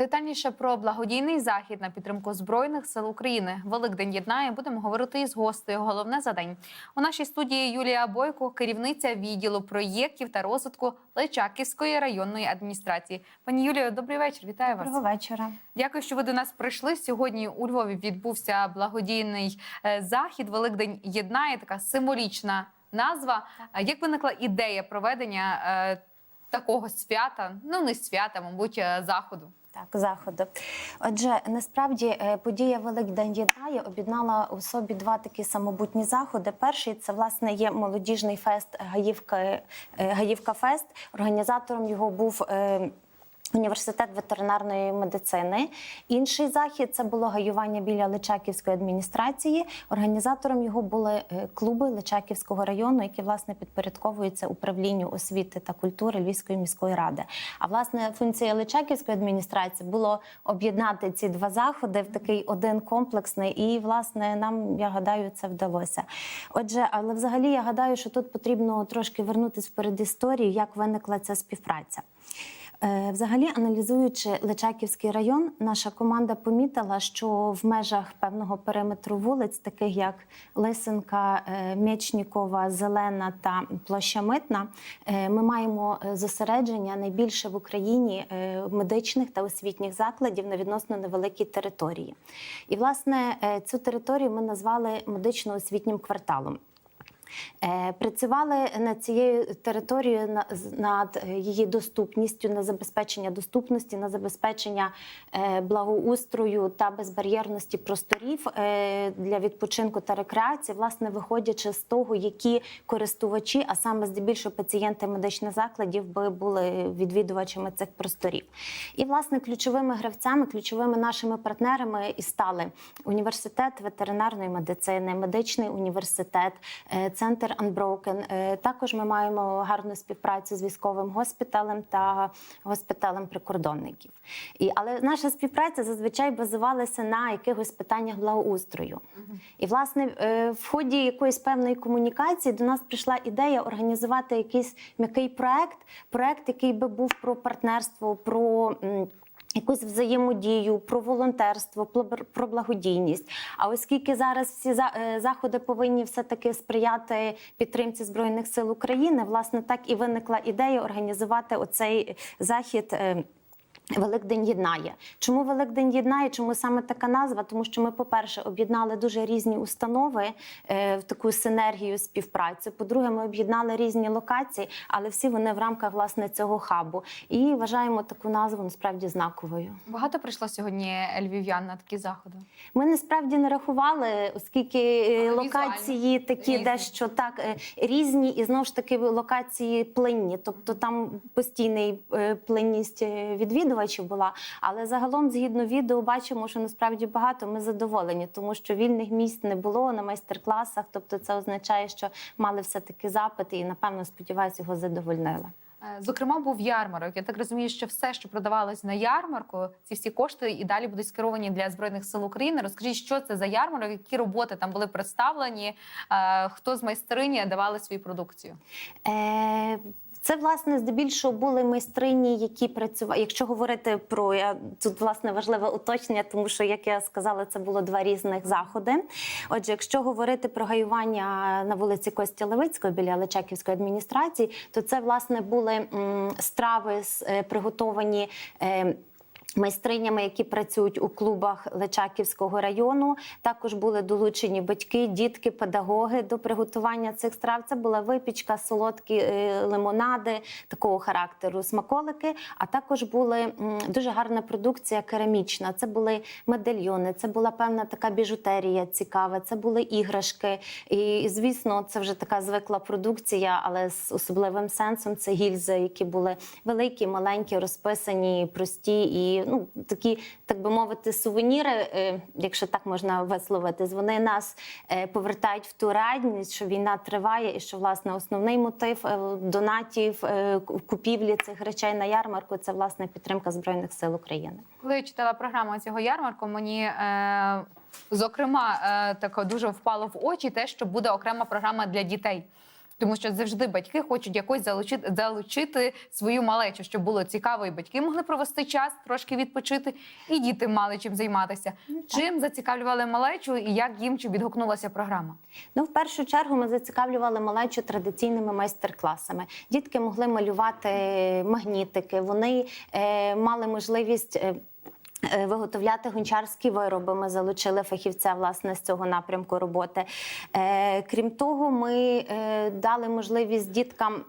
Детальніше про благодійний захід на підтримку збройних сил України. Великдень єднає. Будемо говорити із гостею. Головне за день у нашій студії Юлія Бойко, керівниця відділу проєктів та розвитку Личаківської районної адміністрації. Пані Юлію, добрий вечір. Вітаю вас. Доброго вечора. Дякую, що ви до нас прийшли. Сьогодні у Львові відбувся благодійний е, захід. Великдень єднає така символічна назва. Як виникла ідея проведення е, такого свята? Ну не свята, мабуть, е, заходу. Так, заходу. Отже, насправді е, подія Великдень єднає об'єднала у собі два такі самобутні заходи. Перший це власне є молодіжний фест Гаївка е, Гаївка Фест. Організатором його був. Університет ветеринарної медицини. Інший захід це було гаювання біля Личаківської адміністрації. Організатором його були е, клуби Личаківського району, які власне підпорядковуються управлінню освіти та культури Львівської міської ради. А власне функція Личаківської адміністрації було об'єднати ці два заходи в такий один комплексний. І власне нам я гадаю, це вдалося. Отже, але взагалі я гадаю, що тут потрібно трошки вернутися в передісторію, як виникла ця співпраця. Е, Взагалі, аналізуючи Личаківський район, наша команда помітила, що в межах певного периметру вулиць, таких як Лисенка, е, Мечнікова, Зелена та Площа Митна, е, ми маємо зосередження найбільше в Україні медичних та освітніх закладів на відносно невеликій території. І, власне, цю територію ми назвали медично-освітнім кварталом. Е, Працювали над цією територією над е, її доступністю, на забезпечення доступності, на забезпечення е, благоустрою та безбар'єрності просторів для відпочинку та рекреації, власне, виходячи з того, які користувачі, а саме здебільшого пацієнти медичних закладів, би були відвідувачами цих просторів. І, власне, ключовими гравцями, ключовими нашими партнерами і стали університет ветеринарної медицини, медичний університет, центр Unbroken. Е, Також ми маємо гарну співпрацю з військовим госпіталем та госпіталем прикордонників. І, але наша співпраця зазвичай базувалася на якихось питаннях благоустрою. І, власне, е, в ході якоїсь певної комунікації до нас прийшла ідея організувати якийсь м'який проект, проект, який би був про партнерство, про. Якусь взаємодію, про волонтерство, про благодійність. А оскільки зараз всі е, заходи повинні все таки сприяти підтримці збройних сил України, власне, так і виникла ідея організувати оцей захід. Великдень єднає. Чому Великдень єднає? Чому саме така назва? Тому що ми, по-перше, об'єднали дуже різні установи е, в таку синергію співпрацю. По-друге, ми об'єднали різні локації, але всі вони в рамках власне цього хабу. І вважаємо таку назву насправді знаковою. Багато прийшло сьогодні львів'ян на такі заходи. Ми насправді не рахували, оскільки е, Але локації такі різні. дещо так е, різні, і знову ж таки локації плинні. Тобто там постійний е, плинність е, відвідувачів була. Але загалом, згідно відео, бачимо, що насправді багато ми задоволені, тому що вільних місць не було на майстер-класах. Тобто, це означає, що мали все таки запит, і напевно сподіваюся, його задовольнили. Е, Зокрема, був ярмарок. Я так розумію, що все, що продавалось на ярмарку, ці всі кошти і далі будуть скеровані для збройних сил України. Розкажіть, що це за ярмарок, які роботи там були представлені, е, хто з майстрині давали свою продукцію. Е, Це власне здебільшого були майстрині, які працювали. Якщо говорити про я тут власне важливе уточнення, тому що як я сказала, це було два різних заходи. Отже, якщо говорити про гаювання на вулиці Кості Левицької біля Личаківської адміністрації, то це власне були страви е, приготовані. Майстринями, які працюють у клубах Личаківського району, також були долучені батьки, дітки, педагоги до приготування цих страв. Це була випічка, солодкі е, лимонади такого характеру, смаколики. А також були дуже гарна продукція керамічна. Це були медальйони, це була певна така біжутерія цікава, це були іграшки. І, звісно, це вже така звикла продукція, але з особливим сенсом. Це гільзи, які були великі, маленькі, розписані, прості і ну такі, так би мовити, сувеніри, е, якщо так можна висловитись, вони нас е, повертають в ту реальність, що війна триває, і що власне основний мотив е, донатів купівлі цих речей на ярмарку це власне підтримка збройних сил України. Коли я читала програму цього ярмарку, мені е, зокрема е, дуже впало в очі те, що буде окрема програма для дітей. Тому що завжди батьки хочуть якось залучити, залучити свою малечу, щоб було цікаво, і батьки могли провести час, трошки відпочити, і діти мали чим займатися. Чим зацікавлювали малечу і як їм чи відгукнулася програма? Ну, в першу чергу ми зацікавлювали малечу традиційними майстер-класами. Дітки могли малювати магнітики, вони е, мали можливість. Е, Виготовляти гончарські вироби. Ми залучили фахівця власне з цього напрямку роботи. Е, крім того, ми е, дали можливість діткам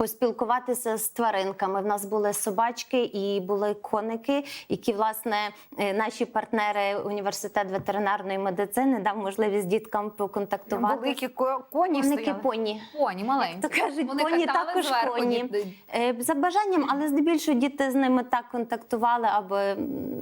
поспілкуватися з тваринками. В нас були собачки і були коники, які власне е, наші партнери університет ветеринарної медицини дав можливість діткам поконтактувати. Великі ко- коні Коники поні. Поні маленькі. То кажуть, Вони поні катали також зверху коні. діти. Е, За бажанням, але здебільшого діти з ними так контактували, аби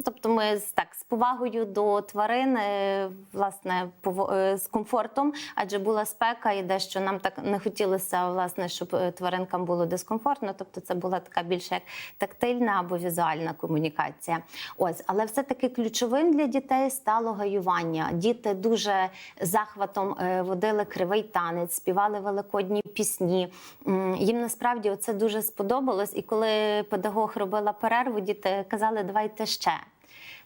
тобто ми так з повагою до тварин, е, власне, е, з комфортом, адже була спека, і дещо нам так не хотілося, власне, щоб е, тваринкам було дискомфортно. Тобто, це була така більше як тактильна або візуальна комунікація. Ось, але все-таки ключовим для дітей стало гаювання. Діти дуже захватом водили кривий танець, співали великодні пісні. Їм насправді це дуже сподобалось. І коли педагог робила перерву, діти казали, давайте ще.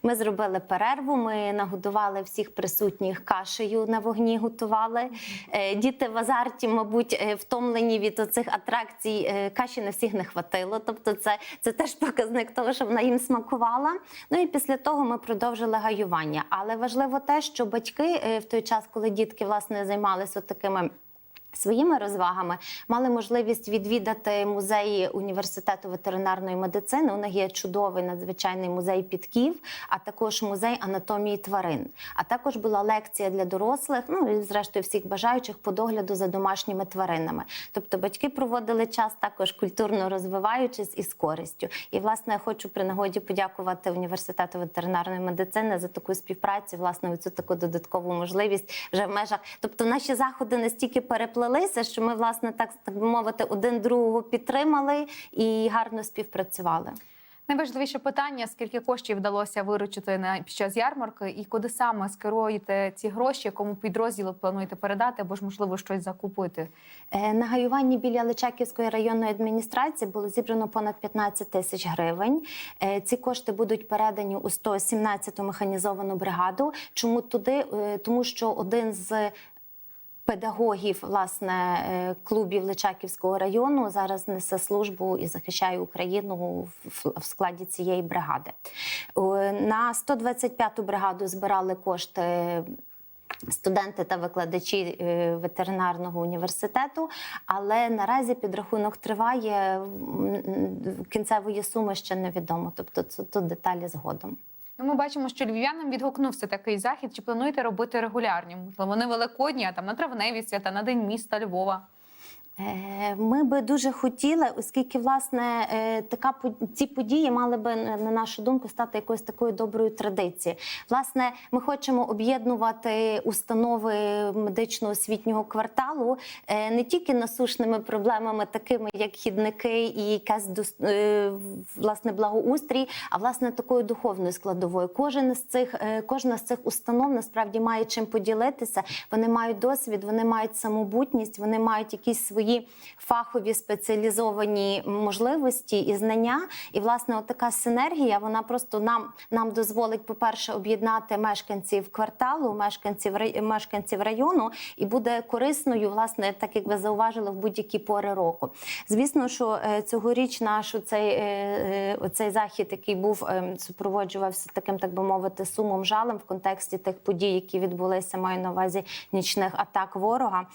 Ми зробили перерву. Ми нагодували всіх присутніх кашею на вогні. Готували Е, діти в азарті, мабуть, е, втомлені від оцих атракцій. Е, Каші на всіх не хватило. Тобто, це, це теж показник того, що вона їм смакувала. Ну і після того ми продовжили гаювання. Але важливо те, що батьки в той час, коли дітки власне займалися такими. Своїми розвагами мали можливість відвідати музеї університету ветеринарної медицини. У них є чудовий надзвичайний музей підків, а також музей анатомії тварин. А також була лекція для дорослих, ну і зрештою всіх бажаючих по догляду за домашніми тваринами. Тобто батьки проводили час також культурно розвиваючись і з користю. І власне я хочу при нагоді подякувати університету ветеринарної медицини за таку співпрацю, власне, цю таку додаткову можливість вже в межах. Тобто наші заходи настільки переплилися, що ми, власне, так так би мовити, один другого підтримали і гарно співпрацювали. Найважливіше питання: скільки коштів вдалося виручити на під час ярмарки, і куди саме скеруєте ці гроші, якому підрозділу плануєте передати, або ж можливо щось закупити? Е, На гаюванні біля Личаківської районної адміністрації було зібрано понад 15 тисяч гривень. Е, Ці кошти будуть передані у 117-ту механізовану бригаду. Чому туди? Е, Тому що один з Педагогів власне е, клубів Личаківського району зараз несе службу і захищає Україну в- складі цієї бригади. Е, На 125-ту бригаду збирали кошти студенти та викладачі е, ветеринарного університету. Але наразі підрахунок триває. Кінцевої суми ще невідомо. Тобто тут деталі згодом. Ну, ми бачимо, що львів'янам відгукнувся такий захід. Чи плануєте робити регулярні? Можливо, не великодні, а там на травневі свята, на день міста Львова. Е, Ми би дуже хотіли, оскільки власне е, така ці події мали би на на нашу думку стати якоюсь такою доброю традицією. Власне, ми хочемо об'єднувати установи медично-освітнього кварталу е, не тільки насушними проблемами, такими як хідники і якась власне благоустрій, а власне такою духовною складовою. Кожен з цих кожна з цих установ насправді має чим поділитися. Вони мають досвід, вони мають самобутність, вони мають якісь свої фахові спеціалізовані можливості і знання. І власне, от така синергія вона просто нам, нам дозволить, по-перше, об'єднати мешканців кварталу, мешканців мешканців району, і буде корисною, власне, так як ви зауважили, в будь-які пори року. Звісно, що е, цьогоріч наш цей, цей захід, який був е, супроводжувався таким, так би мовити, сумом жалем в контексті тих подій, які відбулися, маю на увазі нічних атак ворога.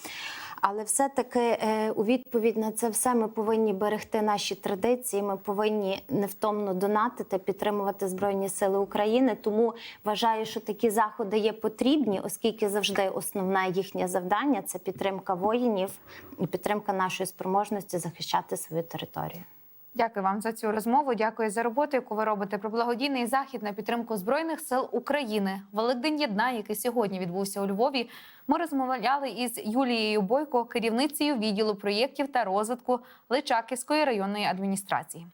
Але все-таки е, у відповідь на це все ми повинні берегти наші традиції. Ми повинні невтомно донатити, підтримувати збройні сили України. Тому вважаю, що такі заходи є потрібні, оскільки завжди основне їхнє завдання це підтримка воїнів і підтримка нашої спроможності захищати свою територію. Дякую вам за цю розмову. Дякую за роботу, яку ви робите про благодійний захід на підтримку збройних сил України. Великдень єдна, який сьогодні відбувся у Львові. Ми розмовляли із Юлією Бойко, керівницею відділу проєктів та розвитку Личаківської районної адміністрації.